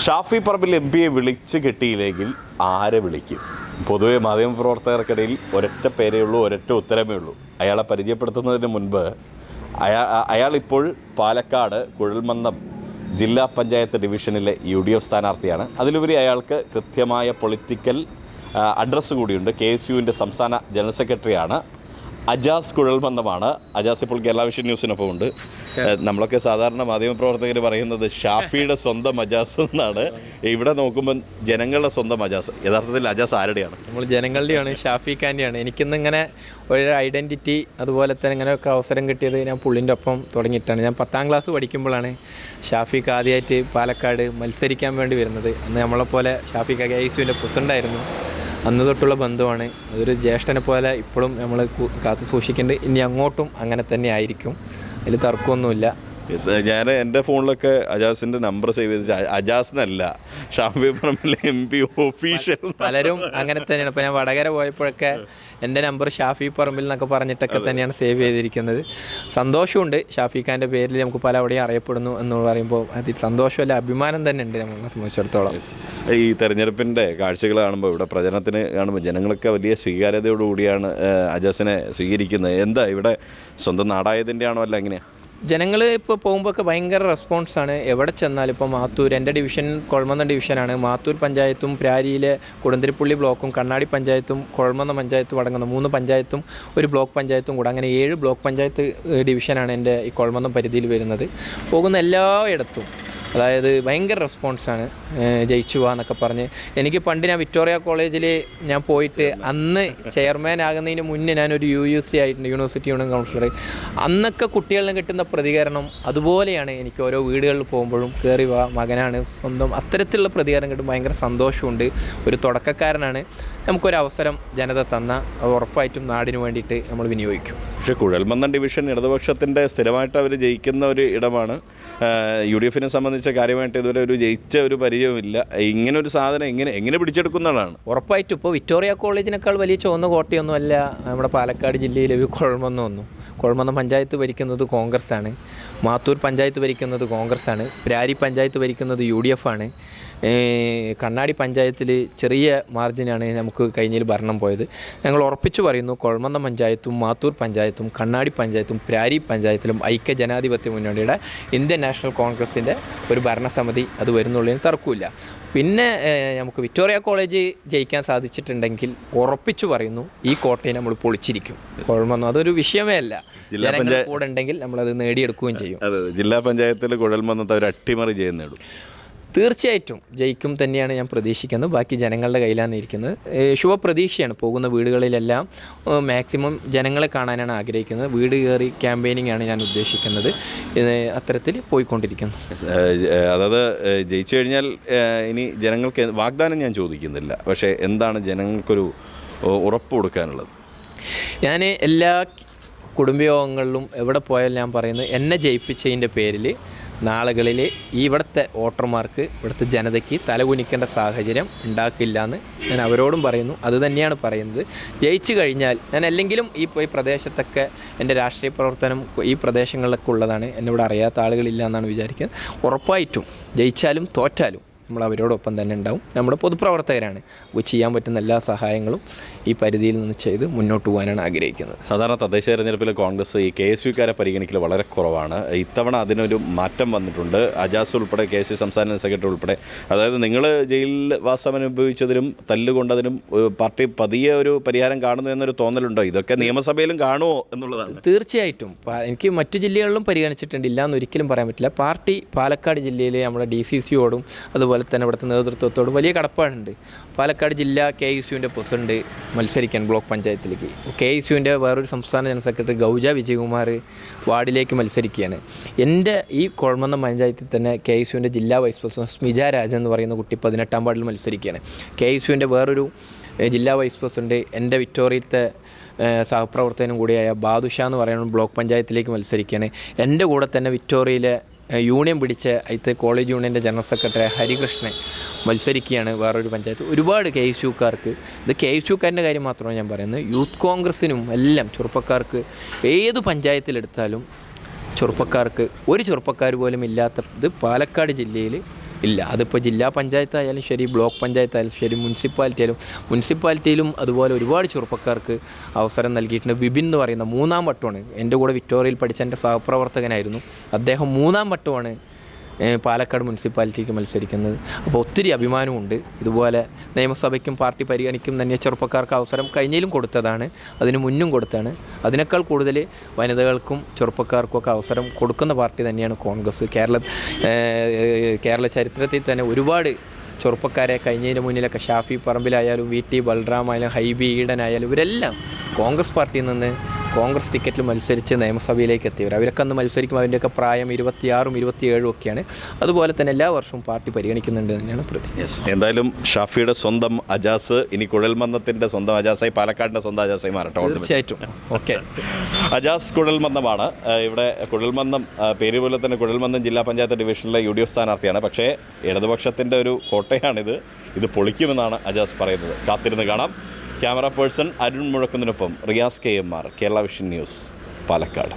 Shafi Parambil M പിയെ വിളിച്ച് കിട്ടിയില്ലെങ്കിൽ ആരെ വിളിക്കും? പൊതുവെ മാധ്യമപ്രവർത്തകർക്കിടയിൽ ഒരൊറ്റ പേരേ ഉള്ളൂ ഒരൊറ്റ ഉത്തരമേ ഉള്ളൂ. അയാളെ പരിചയപ്പെടുത്തുന്നതിന് മുൻപ് അയാൾ ഇപ്പോൾ പാലക്കാട് കുഴൽമന്ദം ജില്ലാ പഞ്ചായത്ത് ഡിവിഷനിലെ യു ഡി എഫ് സ്ഥാനാർത്ഥിയാണ്. അതിലുപരി അയാൾക്ക് കൃത്യമായ പൊളിറ്റിക്കൽ അഡ്രസ്സ് കൂടിയുണ്ട്. കെ എസ് യുവിന്റെ സംസ്ഥാന ജനറൽ സെക്രട്ടറിയാണ്. അജാസ് കുഴൽബന്ധമാണ് അജാസ് ഇപ്പോൾ കേരള വിഷൻ ന്യൂസിനൊപ്പം ഉണ്ട്. നമ്മളൊക്കെ സാധാരണ മാധ്യമപ്രവർത്തകർ പറയുന്നത് ഷാഫിയുടെ സ്വന്തം അജാസ് എന്നാണ്. ഇവിടെ നോക്കുമ്പോൾ ജനങ്ങളുടെ സ്വന്തം അജാസ്. യഥാർത്ഥത്തിൽ അജാസ് ആരുടെയാണ്? നമ്മൾ ജനങ്ങളുടെയാണ് ഷാഫി ഖാന്റെയാണ് എനിക്കിന്ന് ഇങ്ങനെ ഒരു ഐഡന്റിറ്റി അതുപോലെ തന്നെ ഇങ്ങനെയൊക്കെ അവസരം കിട്ടിയത് ഞാൻ പുള്ളിന്റെ ഒപ്പം തുടങ്ങിയിട്ടാണ്. ഞാൻ പത്താം ക്ലാസ് പഠിക്കുമ്പോഴാണ് ഷാഫിക്ക് ആദ്യമായിട്ട് പാലക്കാട് മത്സരിക്കാൻ വേണ്ടി വരുന്നത്. അന്ന് നമ്മളെപ്പോലെ ഷാഫിക്ക് ഐ സിയുടെ പ്രസിഡന്റായിരുന്നു. അന്ന് തൊട്ടുള്ള ബന്ധമാണ് അതൊരു ജ്യേഷ്ഠനെ പോലെ ഇപ്പോഴും നമ്മൾ കാത്തു സൂക്ഷിക്കേണ്ടത് ഇനി അങ്ങോട്ടും അങ്ങനെ തന്നെ ആയിരിക്കും. അതിൽ തർക്കമൊന്നുമില്ല. ഞാൻ എന്റെ ഫോണിലൊക്കെ അജാസിന്റെ നമ്പർ സേവ് ചെയ്ത് അജാസ് എന്നല്ല ഷാംബി പറമ്പിലെ എം പി ഒഫീഷ്യൽ പലരും അങ്ങനെ തന്നെയാണ്. ഇപ്പോൾ ഞാൻ വടകര പോയപ്പോഴൊക്കെ എന്റെ നമ്പർ ഷാഫി പറമ്പിൽ എന്നൊക്കെ പറഞ്ഞിട്ടൊക്കെ തന്നെയാണ് സേവ് ചെയ്തിരിക്കുന്നത്. സന്തോഷമുണ്ട് ഷാഫി ഖാന്റെ പേരിൽ നമുക്ക് പല അവിടെയും അറിയപ്പെടുന്നു എന്ന് പറയുമ്പോൾ അതിൽ സന്തോഷമല്ല അഭിമാനം തന്നെ ഉണ്ട് നമ്മളെ സംബന്ധിച്ചിടത്തോളം. ഈ തെരഞ്ഞെടുപ്പിന്റെ കാഴ്ചകൾ കാണുമ്പോൾ ഇവിടെ പ്രചരണത്തിന് കാണുമ്പോൾ ജനങ്ങളൊക്കെ വലിയ സ്വീകാര്യതയോടുകൂടിയാണ് അജാസിനെ സ്വീകരിക്കുന്നത്. എന്താ ഇവിടെ സ്വന്തം നാടായതിന്റെ ആണോ അല്ല എങ്ങനെയാണ് ജനങ്ങൾ ഇപ്പോൾ പോകുമ്പോഴൊക്കെ ഭയങ്കര റെസ്പോൺസാണ് എവിടെ ചെന്നാലും ഇപ്പോൾ മാത്തൂർ എന്റെ ഡിവിഷൻ കൊഴമന്ന ഡിവിഷനാണ് മാത്തൂർ പഞ്ചായത്തും പ്രാരിയിലെ കുടന്തിരിപ്പള്ളി ബ്ലോക്കും കണ്ണാടി പഞ്ചായത്തും കൊഴമന്ന പഞ്ചായത്തും അടങ്ങുന്ന മൂന്ന് പഞ്ചായത്തും ഒരു ബ്ലോക്ക് പഞ്ചായത്തും കൂടെ. അങ്ങനെ ഏഴ് ബ്ലോക്ക് പഞ്ചായത്ത് ഡിവിഷനാണ് എന്റെ ഈ കൊഴമന്നം പരിധിയിൽ വരുന്നത്. പോകുന്ന എല്ലായിടത്തും അതായത് ഭയങ്കര റെസ്പോൺസാണ് ജയിച്ചു എന്നൊക്കെ പറഞ്ഞ്. എനിക്ക് പണ്ട് ഞാൻ വിക്ടോറിയ കോളേജിൽ ഞാൻ പോയിട്ട് അന്ന് ചെയർമാൻ ആകുന്നതിന് മുന്നേ ഞാനൊരു യു യു സി ആയിട്ടുണ്ട് യൂണിവേഴ്സിറ്റി യൂണിയൻ കൗൺസിലർ അന്നൊക്കെ കുട്ടികളിൽ കിട്ടുന്ന പ്രതികരണം അതുപോലെയാണ് എനിക്ക് ഓരോ വീടുകളിൽ പോകുമ്പോഴും കയറി വാ മകനാണ് സ്വന്തം. അത്തരത്തിലുള്ള പ്രതികരണം കിട്ടും ഭയങ്കര സന്തോഷമുണ്ട്. ഒരു തുടക്കക്കാരനാണ്. നമുക്കൊരു അവസരം ജനത തന്ന അത് ഉറപ്പായിട്ടും നാടിന് വേണ്ടിയിട്ട് നമ്മൾ വിനിയോഗിക്കും. പക്ഷേ കുഴൽമന്ദം ഡിവിഷൻ ഇടതുപക്ഷത്തിന്റെ സ്ഥിരമായിട്ട് അവർ ജയിക്കുന്ന ഒരു ഇടമാണ്. യു ഡി എഫിനെ സംബന്ധിച്ച കാര്യമായിട്ട് ഇതുവരെ ഒരു ജയിച്ച ഒരു പരിചയമില്ല ഇങ്ങനെ ഒരു സാധനം എങ്ങനെ എങ്ങനെ പിടിച്ചെടുക്കുന്നതാണ്? ഉറപ്പായിട്ടും ഇപ്പോൾ വിക്ടോറിയ കോളേജിനേക്കാൾ വലിയ ചുവന്ന കോട്ടയൊന്നുമല്ല നമ്മുടെ പാലക്കാട് ജില്ലയിലെ ഒരു കുഴമന്നൊന്നും കുഴൽമന്ദം പഞ്ചായത്ത് ഭരിക്കുന്നത് കോൺഗ്രസ് ആണ് മാത്തൂർ പഞ്ചായത്ത് ഭരിക്കുന്നത് കോൺഗ്രസ് ആണ് പ്രാരി പഞ്ചായത്ത് ഭരിക്കുന്നത് യു ഡി എഫ് ആണ് കണ്ണാടി പഞ്ചായത്തിൽ ചെറിയ മാർജിനാണ് നമുക്ക് കഴിഞ്ഞതിൽ ഭരണം പോയത്. ഞങ്ങൾ ഉറപ്പിച്ചു പറയുന്നു കുഴൽമന്ദം പഞ്ചായത്തും മാത്തൂർ പഞ്ചായത്തും കണ്ണാടി പഞ്ചായത്തും പ്രാരി പഞ്ചായത്തിലും ഐക്യ ജനാധിപത്യ മുന്നണിയുടെ ഇന്ത്യൻ നാഷണൽ കോൺഗ്രസിന്റെ ഒരു ഭരണസമിതി അത് വരുന്നുള്ളതിന് തർക്കമില്ല. പിന്നെ നമുക്ക് വിക്ടോറിയ കോളേജ് ജയിക്കാൻ സാധിച്ചിട്ടുണ്ടെങ്കിൽ ഉറപ്പിച്ചു പറയുന്നു ഈ കോട്ടയെ നമ്മൾ പൊളിച്ചിരിക്കും. കുഴമൊന്നും അതൊരു വിഷയമേ അല്ല. ജില്ലാ പഞ്ചായത്ത് പഞ്ചായ- കൂടെ ഉണ്ടെങ്കിൽ നമ്മളത് നേടിയെടുക്കുകയും ചെയ്യും. അതെ ജില്ലാ പഞ്ചായത്തിൽ കുഴൽമന്നത്തെ അവർ അട്ടിമറി ചെയ്യുന്നേടും തീർച്ചയായിട്ടും ജയിക്കും തന്നെയാണ് ഞാൻ പ്രതീക്ഷിക്കുന്നത്. ബാക്കി ജനങ്ങളുടെ കയ്യിലാണ് ഇരിക്കുന്നത്. ശുഭപ്രതീക്ഷയാണ്. പോകുന്ന വീടുകളിലെല്ലാം മാക്സിമം ജനങ്ങളെ കാണാനാണ് ആഗ്രഹിക്കുന്നത്. വീട് കയറി ക്യാമ്പയിനിങ് ആണ് ഞാൻ ഉദ്ദേശിക്കുന്നത്. അത്തരത്തിൽ പോയിക്കൊണ്ടിരിക്കുന്നു. അതായത് ജയിച്ചു കഴിഞ്ഞാൽ ഇനി ജനങ്ങൾക്ക് വാഗ്ദാനം ഞാൻ ചോദിക്കുന്നില്ല. പക്ഷേ എന്താണ് ജനങ്ങൾക്കൊരു ഉറപ്പ് കൊടുക്കാനുള്ളത്? ഞാൻ എല്ലാ കുടുംബയോഗങ്ങളിലും എവിടെ പോയാലും ഞാൻ പറയുന്നത് എന്നെ ജയിപ്പിച്ചതിന്റെ പേരിൽ നാളുകളിൽ ഇവിടുത്തെ വോട്ടർമാർക്ക് ഇവിടുത്തെ ജനതയ്ക്ക് തലകുനിക്കേണ്ട സാഹചര്യം ഉണ്ടാക്കില്ല എന്ന് ഞാൻ അവരോടും പറയുന്നു. അത് തന്നെയാണ് പറയുന്നത്. ജയിച്ചു കഴിഞ്ഞാൽ ഞാൻ അല്ലെങ്കിലും ഈ ഈ പ്രദേശത്തൊക്കെ എന്റെ രാഷ്ട്രീയ പ്രവർത്തനം ഈ പ്രദേശങ്ങളിലൊക്കെ ഉള്ളതാണ്. എന്നോട് അറിയാത്ത ആളുകളില്ല എന്നാണ് വിചാരിക്കുന്നത്. ഉറപ്പായിട്ടും ജയിച്ചാലും തോറ്റാലും നമ്മൾ അവരോടൊപ്പം തന്നെ ഉണ്ടാവും. നമ്മുടെ പൊതുപ്രവർത്തകരാണ്. അപ്പോൾ ചെയ്യാൻ പറ്റുന്ന എല്ലാ സഹായങ്ങളും ഈ പരിധിയിൽ നിന്ന് ചെയ്ത് മുന്നോട്ട് പോകാനാണ് ആഗ്രഹിക്കുന്നത്. സാധാരണ തദ്ദേശ തെരഞ്ഞെടുപ്പിൽ കോൺഗ്രസ് ഈ കെ എസ് യുക്കാരെ പരിഗണിക്കൽ വളരെ കുറവാണ്. ഇത്തവണ അതിനൊരു മാറ്റം വന്നിട്ടുണ്ട്. അജാസ് ഉൾപ്പെടെ കെ എസ് യു സംസ്ഥാന സെക്രട്ടറി ഉൾപ്പെടെ. അതായത് നിങ്ങൾ ജയിലിൽ വാസം അനുഭവിച്ചതിനും തല്ലുകൊണ്ടതിനും പാർട്ടി പതിയെ ഒരു പരിഹാരം കാണുന്നു എന്നൊരു തോന്നലുണ്ടോ? ഇതൊക്കെ നിയമസഭയിലും കാണുമോ എന്നുള്ളതാണ്. തീർച്ചയായിട്ടും. എനിക്ക് മറ്റു ജില്ലകളിലും പരിഗണിച്ചിട്ടുണ്ട്. ഇല്ല എന്ന് ഒരിക്കലും പറയാൻ പറ്റില്ല. പാർട്ടി പാലക്കാട് ജില്ലയിലെ നമ്മുടെ ഡി സി സിയോടും അതുപോലെ തന്നെ ഇവിടുത്തെ നേതൃത്വത്തോട് വലിയ കടപ്പാടുണ്ട്. പാലക്കാട് ജില്ലാ കെ എസ് യുവിന്റെ പ്രസിഡന്റ് മത്സരിക്കാൻ ബ്ലോക്ക് പഞ്ചായത്തിലേക്ക്. കെ എസ് യുവിന്റെ വേറൊരു സംസ്ഥാന ജനറൽ സെക്രട്ടറി ഗൗജ വിജയകുമാർ വാർഡിലേക്ക് മത്സരിക്കുകയാണ്. എന്റെ ഈ കുഴമന്നം പഞ്ചായത്തിൽ തന്നെ കെ എസ് യുവിന്റെ ജില്ലാ വൈസ് പ്രസിഡന്റ് സ്മിജ രാജൻ എന്ന് പറയുന്ന കുട്ടി പതിനെട്ടാം വാർഡിൽ മത്സരിക്കുകയാണ്. കെ എസ് യുവിന്റെ വേറൊരു ജില്ലാ വൈസ് പ്രസിഡന്റ് എന്റെ വിക്ടോറിയത്തെ സഹപ്രവർത്തകനും കൂടിയായ ബാദുഷ എന്ന് പറയുന്ന ബ്ലോക്ക് പഞ്ചായത്തിലേക്ക് മത്സരിക്കുകയാണ്. എന്റെ കൂടെ തന്നെ വിക്ടോറിയയിലെ യൂണിയൻ പിടിച്ച് അയത്ത് കോളേജ് യൂണിയന്റെ ജനറൽ സെക്രട്ടറി ഹരികൃഷ്ണൻ മത്സരിക്കുകയാണ് വേറൊരു പഞ്ചായത്ത്. ഒരുപാട് കെ എസ് യുക്കാർക്ക് ഇത് കെ എസ് യുക്കാരന്റെ കാര്യം മാത്രമാണ് ഞാൻ പറയുന്നത്. യൂത്ത് കോൺഗ്രസ്സിനും എല്ലാം ചെറുപ്പക്കാർക്ക് ഏത് പഞ്ചായത്തിലെടുത്താലും ചെറുപ്പക്കാർക്ക് ഒരു ചെറുപ്പക്കാർ പോലും ഇല്ലാത്ത ഇത് പാലക്കാട് ജില്ലയിൽ ഇല്ല അതിപ്പോൾ ജില്ലാ പഞ്ചായത്തായാലും ശരി ബ്ലോക്ക് പഞ്ചായത്തായാലും ശരി മുനിസിപ്പാലിറ്റി ആയാലും മുനിസിപ്പാലിറ്റിയിലും അതുപോലെ ഒരുപാട് ചെറുപ്പക്കാർക്ക് അവസരം നൽകിയിട്ടുണ്ട്. വിപിൻ എന്ന് പറയുന്ന മൂന്നാം വട്ടമാണ്. എന്റെ കൂടെ വിക്ടോറിയയിൽ പഠിച്ച എന്റെ സഹപ്രവർത്തകനായിരുന്നു. അദ്ദേഹം മൂന്നാം വട്ടമാണ് പാലക്കാട് മുനിസിപ്പാലിറ്റിക്ക് മത്സരിക്കുന്നത്. അപ്പോൾ ഒത്തിരി അഭിമാനമുണ്ട്. ഇതുപോലെ നിയമസഭയ്ക്കും പാർട്ടി പരിഗണിക്കും തന്നെ ചെറുപ്പക്കാർക്ക് അവസരം കഴിഞ്ഞിലും കൊടുത്തതാണ്. അതിന് മുന്നും കൊടുത്താണ്. അതിനേക്കാൾ കൂടുതൽ വനിതകൾക്കും ചെറുപ്പക്കാർക്കും ഒക്കെ അവസരം കൊടുക്കുന്ന പാർട്ടി തന്നെയാണ് കോൺഗ്രസ്. കേരള കേരള ചരിത്രത്തിൽ തന്നെ ഒരുപാട് ചെറുപ്പക്കാരെ കഴിഞ്ഞതിന് മുന്നിലൊക്കെ ഷാഫി പറമ്പിലായാലും വി ടി ബൽറാം ആയാലും ഹൈബി ഈഡനായാലും ഇവരെല്ലാം കോൺഗ്രസ് പാർട്ടിയിൽ നിന്ന് കോൺഗ്രസ് ടിക്കറ്റിൽ മത്സരിച്ച് നിയമസഭയിലേക്ക് എത്തിയവർ. അവരൊക്കെ അന്ന് മത്സരിക്കുമ്പോൾ അതിന്റെയൊക്കെ പ്രായം ഇരുപത്തിയാറും ഇരുപത്തിയേഴും ഒക്കെയാണ്. അതുപോലെ തന്നെ എല്ലാ വർഷവും പാർട്ടി പരിഗണിക്കുന്നുണ്ട് തന്നെയാണ് പ്രതി. എന്തായാലും ഷാഫിയുടെ സ്വന്തം അജാസ് ഇനി കുഴൽമന്നത്തിന്റെ സ്വന്തം അജാസായി പാലക്കാടിന്റെ സ്വന്തം അജാസായി മാറട്ടെ തീർച്ചയായിട്ടും. ഓക്കെ. അജാസ് കുഴൽമന്നമാണ്. ഇവിടെ കുഴൽമന്നം പേര് പോലെ തന്നെ കുഴൽമന്നം ജില്ലാ പഞ്ചായത്ത് ഡിവിഷനിലെ യു ഡി എഫ് സ്ഥാനാർത്ഥിയാണ്. പക്ഷേ ഇടതുപക്ഷത്തിന്റെ ഒരു കോട്ടയാണിത്. ഇത് പൊളിക്കുമെന്നാണ് അജാസ് പറയുന്നത്. കാത്തിരുന്ന് കാണാം. Camera person Arun മുഴക്കുന്നതിനൊപ്പം Riyas K M R Kerala vision news Palakkad.